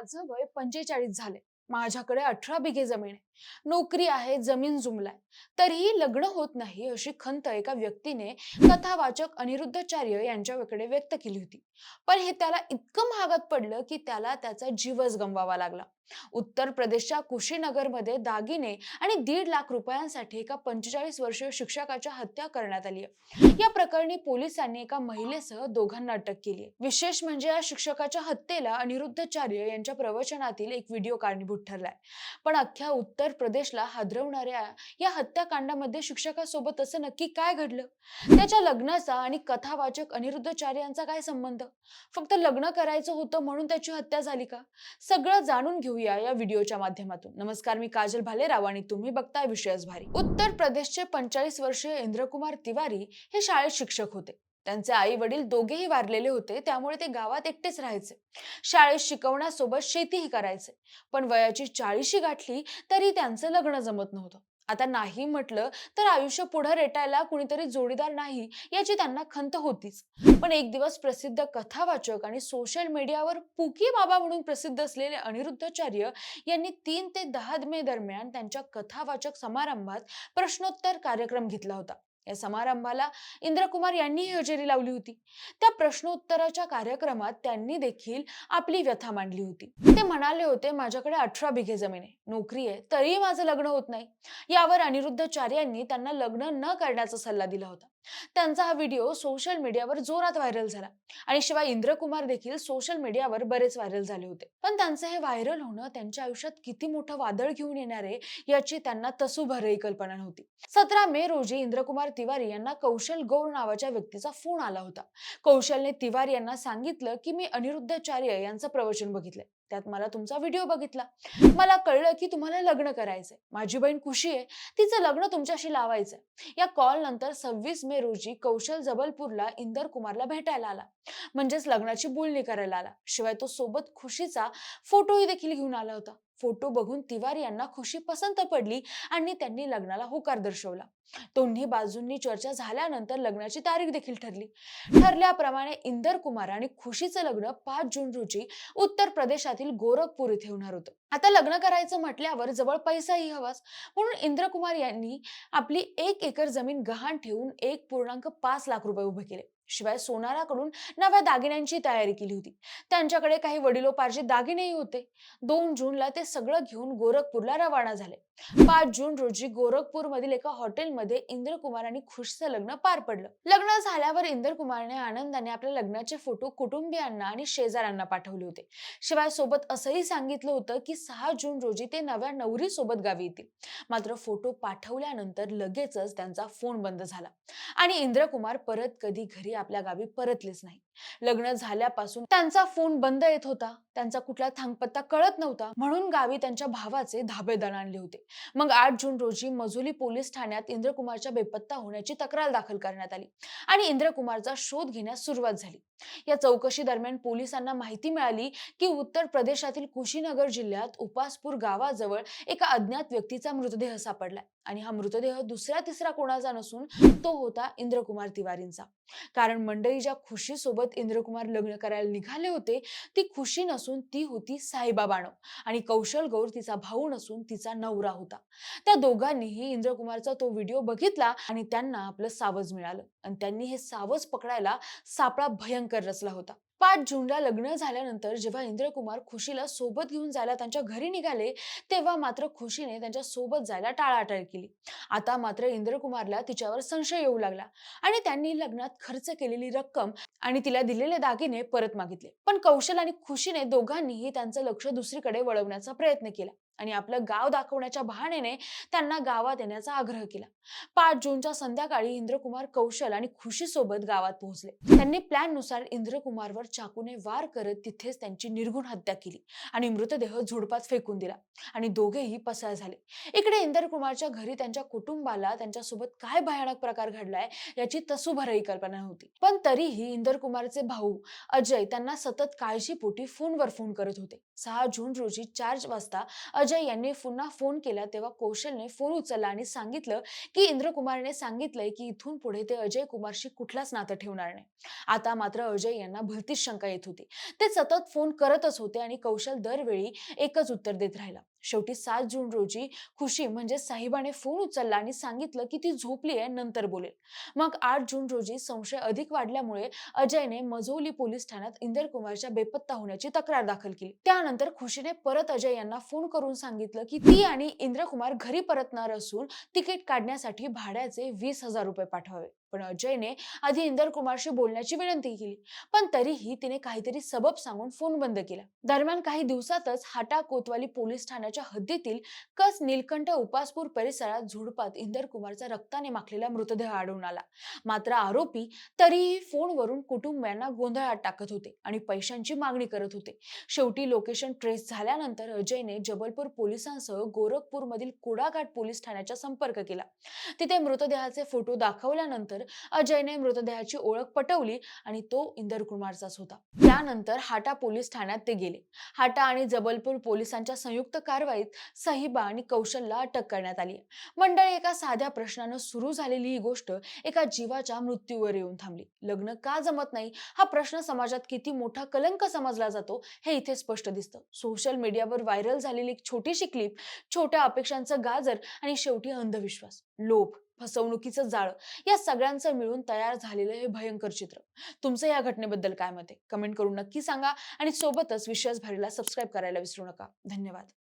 माझं वय पंचेचाळीस झाले माझ्याकडे अठरा बिघे जमीन आहे. नोकरी आहे जमीन जुमलाय. तरीही लग्न होत नाही अशी खंत एका व्यक्तीने कथावाचक अनिरुद्धाचार्य यांच्याकडे व्यक्त केली होती. पण हे त्याला इतकं महागात पडलं की त्याला त्याचा जीवच गमवावा लागला. उत्तर प्रदेशच्या कुशीनगरमध्ये दागिने आणि दीड लाख रुपयांसाठी एका पंचेचाळीस वर्षीय शिक्षकाच्या हत्या करण्यात आली आहे. या प्रकरणी पोलिसांनी एका महिलेसह दोघांना अटक केली विशेष म्हणजे या शिक्षकाच्या हत्येला अनिरुद्धाचार्य यांच्या प्रवचनातील एक व्हिडिओ कारणीभूत ठरलाय. पण अख्ख्या उत्तर प्रदेशला हादरवणाऱ्या या हत्याकांडामध्ये शिक्षकासोबत असं नक्की काय घडलं? त्याच्या लग्नाचा आणि कथावाचक अनिरुद्धाचार्य यांचा काय संबंध? फक्त लग्न करायचं होतं म्हणून त्याची हत्या झाली का? सगळं जाणून घेऊ घेऊया या व्हिडिओच्या माध्यमातून. नमस्कार मी काजल भालेराव आणि तुम्ही बघताय विषयच भारी. उत्तर प्रदेशचे पंचाळीस वर्षीय इंद्रकुमार तिवारी हे शाळेत शिक्षक होते. त्यांचे आई वडील दोघेही वारलेले होते त्यामुळे ते गावात एकटेच राहायचे. शाळेत शिकवण्यासोबत शेतीही करायचे. पण वयाची चाळीशी गाठली तरी त्यांचं लग्न जमत नव्हतं. आता नाही म्हटलं तर आयुष्य पुढे रेटायला कुणीतरी जोडीदार नाही याची त्यांना खंत होतीच. पण एक दिवस प्रसिद्ध कथावाचक आणि सोशल मीडियावर पुकी बाबा म्हणून प्रसिद्ध असलेले अनिरुद्धाचार्य यांनी तीन ते दहा मे दरम्यान त्यांच्या कथावाचक समारंभात प्रश्नोत्तर कार्यक्रम घेतला होता. या समारंभाला इंद्रकुमार यांनीही हजेरी लावली होती. त्या प्रश्नोत्तराच्या कार्यक्रमात त्यांनी देखील आपली व्यथा मांडली होती. ते म्हणाले होते माझ्याकडे अठरा बिघे जमीन आहे. नोकरी आहे. तरीही माझं लग्न होत नाही. यावर अनिरुद्धाचार्यांनी त्यांना लग्न न करण्याचा सल्ला दिला होता. त्यांचा हा व्हिडिओ सोशल मीडियावर जोरात व्हायरल झाला आणि शिवाय इंद्रकुमार देखील सोशल मीडियावर बरेच व्हायरल झाले होते. पण त्यांचं हे व्हायरल होणं त्यांच्या आयुष्यात किती मोठं वादळ घेऊन येणार आहे याची त्यांना तसू भरही कल्पना नव्हती. सतरा मे रोजी इंद्रकुमार तिवारी यांना कौशल गौर नावाच्या व्यक्तीचा फोन आला होता. कौशलने तिवारी यांना सांगितलं की मी अनिरुद्धाचार्य यांचं प्रवचन बघितलंय. त्यात मला तुमचा व्हिडिओ बघितला. मला कळलं की तुम्हाला लग्न करायचंय. माझी बहीण खुशी आहे. तिचं लग्न तुमच्याशी लावायचंय. या कॉल नंतर सव्वीस मे रोजी कौशल जबलपूरला इंदर कुमारला भेटायला आला. म्हणजेच लग्नाची बोलणी करायला आला. शिवाय तो सोबत खुशीचा फोटोही देखील घेऊन आला होता. फोटो बघून तिवारी यांना खुशी पसंत पडली आणि त्यांनी लग्नाला होकार दर्शवला. दोन्ही बाजूंनी चर्चा झाल्यानंतर लग्नाची तारीख देखील ठरली. ठरल्याप्रमाणे इंदर कुमार आणि खुशीचं लग्न पाच जून रोजी उत्तर प्रदेशातील गोरखपूर इथे होणार होतं. आता लग्न करायचं म्हटल्यावर जवळ पैसाही हवाच. म्हणून इंद्रकुमार यांनी आपली एक एकर जमीन गहाण ठेवून एक पूर्णांक पाच लाख रुपये उभे केले. शिवाय सोनाराकडून नव्या दागिन्यांची तयारी केली होती. त्यांच्याकडे काही वडिलोपार्जित दागिनेही होते. दोन जूनला ते सगळं घेऊन गोरखपूरला रवाना झाले. पाच जून रोजी गोरखपूर मधील एका हॉटेलमध्ये इंद्रकुमार आणि खुशचं लग्न पार पडलं. लग्न झाल्यावर इंद्रकुमारने आनंदाने आपल्या लग्नाचे फोटो कुटुंबियांना आणि शेजाऱ्यांना पाठवले होते. शिवाय सोबत असंही सांगितलं होतं की सहा जून रोजी ते नव्या नवरी सोबत गावी येतील. मात्र फोटो पाठवल्यानंतर लगेचच त्यांचा फोन बंद झाला. आणि इंद्रकुमार परत कधी घरी आपल्या गावी परतलेच नाही. लग्न झाल्यापासून त्यांचा फोन बंद येत होता. त्यांचा कुठला थांगपत्ता कळत नव्हता. म्हणून गावी त्यांच्या भावाचे धाबेदार आणले होते. मग आठ जून रोजी मजुली पोलीस ठाण्यात इंद्रकुमारच्या बेपत्ता होण्याची तक्रार दाखल करण्यात आली आणि इंद्रकुमारचा शोध घेण्यास सुरुवात झाली. या चौकशी दरम्यान पोलिसांना माहिती मिळाली की उत्तर प्रदेशातील कुशीनगर जिल्ह्यात उपासपूर गावाजवळ एका अज्ञात व्यक्तीचा मृतदेह सापडलाय आणि हा मृतदेह दुसऱ्या तिसरा कोणाचा नसून तो होता इंद्रकुमार तिवारींचा. कारण मंडळी ज्या खुशीसोबत इंद्रकुमार लग्न करायला निघाले होते ती खुशी नसून ती होती साईबा बाणव आणि कौशल गौर तिचा भाऊ नसून तिचा नवरा होता. त्या दोघांनीही इंद्रकुमारचा तो व्हिडिओ बघितला आणि त्यांना आपलं सावज मिळालं. आणि त्यांनी हे सावज पकडायला सापळा भयंकर रचला होता. पाच जूनला लग्न झाल्यानंतर जेव्हा इंद्रकुमार खुशीला सोबत घेऊन जायला त्यांच्या घरी निघाले तेव्हा मात्र खुशीने त्यांच्यासोबत जायला टाळाटाळ केली. आता मात्र इंद्रकुमारला तिच्यावर संशय येऊ लागला आणि त्यांनी लग्नात खर्च केलेली रक्कम आणि तिला दिलेले दागिने परत मागितले. पण कौशल आणि खुशीने दोघांनीही त्यांचं लक्ष दुसरीकडे वळवण्याचा प्रयत्न केला. आणि आपलं गाव दाखवण्याच्या बहाण्याने त्यांना गावात येण्याचा आग्रह केला. पाच जूनच्या संध्याकाळी इंद्रकुमार कौशल आणि खुशी सोबत गावात पोहोचले. त्यांनी प्लॅननुसार इंद्रकुमारवर चाकूने वार करत तिथेच त्यांची निर्गुण हत्या केली आणि मृतदेह झुडपात फेकून दिला आणि दोघेही पसार झाले. इकडे इंद्रकुमारच्या घरी त्यांच्या कुटुंबाला त्यांच्यासोबत काय भयानक प्रकार घडलाय याची तसूभरही कल्पना नव्हती. पण तरीही इंदरकुमारचे भाऊ अजय त्यांना सतत काळजीपोटी फोनवर फोन करत होते. सहा जून रोजी चार वाजता अजय यांनी पुन्हा फोन केला तेव्हा कौशलने फोन उचलला आणि सांगितलं की इंद्रकुमारने सांगितलंय की इथून पुढे ते अजय कुमारशी कुठलाच नातं ठेवणार नाही. आता मात्र अजय यांना भलतीच शंका येत होती. ते सतत फोन करतच होते आणि कौशल दरवेळी एकच उत्तर देत राहिला. शेवटी सात जून रोजी खुशी म्हणजे साहिबाने फोन उचलला आणि सांगितलं की ती झोपली आहे नंतर बोलेल. मग आठ जून रोजी संशय अधिक वाढल्यामुळे अजयने मझौली पोलीस ठाण्यात इंदर कुमारच्या बेपत्ता होण्याची तक्रार दाखल केली. त्यानंतर खुशीने परत अजय यांना फोन करून सांगितलं की ती आणि इंद्रकुमार घरी परतणार असून तिकीट काढण्यासाठी भाड्याचे वीस हजार रुपये पाठवावे. पण अजयने आधी इंदर कुमारशी बोलण्याची विनंती केली. पण तरीही तिने काहीतरी सबब सांगून फोन बंद केला. दरम्यान काही दिवसातच हाटा कोतवाली पोलीस ठाण्याच्या हद्दीतील कस नीलकंठ उपासपूर परिसरात झुडपात इंदर कुमारचा रक्ताने माखलेला मृतदेह आढळून आला. मात्र आरोपी तरीही फोनवरून कुटुंबियांना गोंधळात टाकत होते आणि पैशांची मागणी करत होते. शेवटी लोकेशन ट्रेस झाल्यानंतर अजयने जबलपूर पोलिसांसह गोरखपूरमधील कुडाघाट पोलीस ठाण्याचा संपर्क केला. तिथे मृतदेहाचे फोटो दाखवल्यानंतर अजयने मृतदेहाची ओळख पटवली आणि तो इंदर कुमारचाच होता. त्यानंतर हाटा पोलीस ठाण्यात ते गेले. हाटा आणि जबलपूर पोलिसांच्या संयुक्त कारवाईत सहिबा आणि कौशलला अटक करण्यात आली. मंडळी एका साध्या प्रश्नानं सुरू झालेली ही गोष्ट एका जीवाच्या मृत्यूवर येऊन थांबली. लग्न का जमत नाही? हा प्रश्न समाजात किती मोठा कलंक समजला जातो हे इथे स्पष्ट दिसतं. सोशल मीडियावर व्हायरल झालेली एक छोटीशी क्लिप छोट्या अपेक्षांचं गाजर आणि शेवटी अंधविश्वास. लोभ. फसवणुकीचं जाळं या सगळ्यांचं मिळून तयार झालेलं हे भयंकर चित्र. तुमचं या घटनेबद्दल काय मते कमेंट करून नक्की सांगा आणि सोबतच विश्वास भरीला सबस्क्राईब करायला विसरू नका. धन्यवाद.